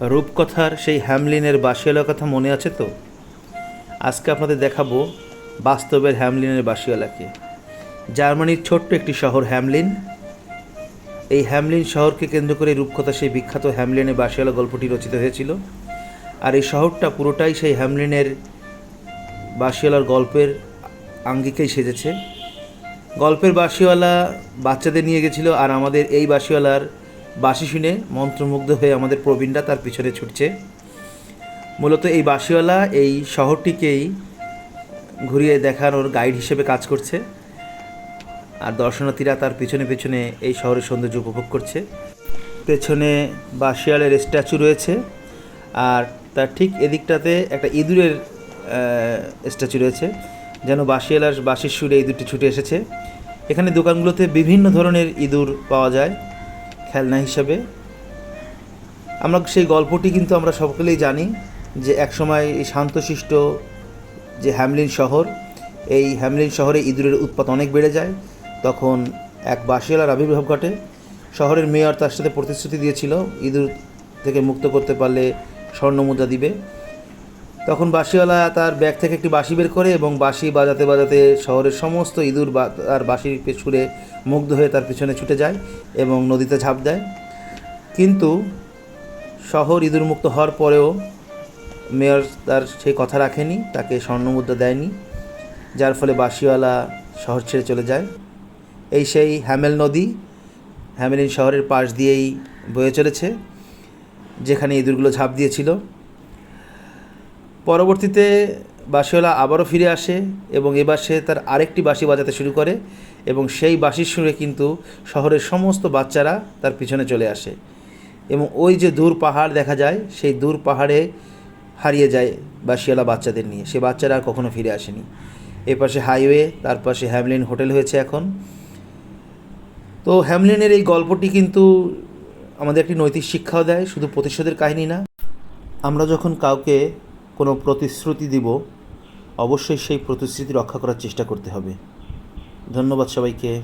রূপকথার সেই হ্যামলিনের বাসিওয়ালার কথা মনে আছে তো? আজকে আপনাদের দেখাবো বাস্তবের হ্যামলিনের বাসিওয়ালাকে জার্মানির ছোট্ট একটি শহর হ্যামলিন। এই হ্যামলিন শহরকে কেন্দ্র করে রূপকথা সেই বিখ্যাত হ্যামলিনের বাসিওয়ালা গল্পটি রচিত হয়েছিল। আর এই শহরটা পুরোটাই সেই হ্যামলিনের বাসিওয়ালার গল্পের আঙ্গিকেই সেজেছে। গল্পের বাঁশিওয়ালা বাচ্চাদের নিয়ে গেছিল আর আমাদের এই বাঁশিওয়ালার বাঁশি শুনে মন্ত্রমুগ্ধ হয়ে আমাদের প্রবীণরা তার পিছনে ছুটছে। মূলত এই বাঁশিওয়ালা এই শহরটিকেই ঘুরিয়ে দেখানোর গাইড হিসেবে কাজ করছে। আর দর্শনার্থীরা তার পিছনে পিছনে এই শহরের সৌন্দর্য উপভোগ করছে। পেছনে বাঁশিয়ালের স্ট্যাচু রয়েছে আর তার ঠিক এদিকটাতে একটা ইঁদুরের স্ট্যাচু রয়েছে। যেন বাঁশিয়ালার বাঁশির সুরে ইঁদুরটি ছুটে এসেছে। এখানে দোকানগুলোতে বিভিন্ন ধরনের ইঁদুর পাওয়া যায়। খেলনা হিসাবে। আমরা সেই গল্পটি কিন্তু আমরা সকলেই জানি যে একসময় এই শান্তশিষ্ট যে হ্যামলিন শহর, এই হ্যামলিন শহরে ইঁদুরের উৎপাত অনেক বেড়ে যায়। তখন এক বাসিয়ালার আবির্ভাব ঘটে। শহরের মেয়র তার সাথে প্রতিশ্রুতি দিয়েছিল, ইঁদুর থেকে মুক্ত করতে পারলে স্বর্ণমুদ্রা দিবে। তখন বাঁশিওয়ালা তার ব্যাগ থেকে একটি বাঁশি বের করে এবং বাঁশি বাজাতে বাজাতে শহরের সমস্ত ইঁদুর তার বাঁশির পে- সুরে মুগ্ধ হয়ে তার পিছনে ছুটে যায় এবং নদীতে ঝাঁপ দেয়। কিন্তু শহর ইঁদুর মুক্ত হওয়ার পরেও মেয়র তার সেই কথা রাখেনি, তাকে স্বর্ণমুদ্রা দেয়নি, যার ফলে বাঁশিওয়ালা শহর ছেড়ে চলে যায়। এই সেই হ্যামেল নদী, হ্যামেলিন শহরের পাশ দিয়েই বয়ে চলেছে, যেখানে ইঁদুরগুলো ঝাঁপ দিয়েছিল। পরবর্তীতে বাঁশিওয়ালা আবারও ফিরে আসে এবং এবার সে তার আরেকটি বাঁশি বাজাতে শুরু করে এবং সেই বাঁশির সুরে কিন্তু শহরের সমস্ত বাচ্চারা তার পিছনে চলে আসে এবং ওই যে দূর পাহাড় দেখা যায়, সেই দূর পাহাড়ে হারিয়ে যায় বাঁশিওয়ালা বাচ্চাদের নিয়ে। সে বাচ্চারা আর কখনো ফিরে আসেনি। এ পাশে হাইওয়ে, তার পাশে হ্যামলিন হোটেল হয়েছে এখন। তো হ্যামলিনের এই গল্পটি কিন্তু আমাদের একটি নৈতিক শিক্ষাও দেয়, শুধু প্রতিশোধের কাহিনী না। আমরা যখন কাউকে কোনো প্রতিশ্রুতি দিব অবশ্যই সেই প্রতিশ্রুতি রক্ষা করার চেষ্টা করতে হবে। ধন্যবাদ সবাইকে।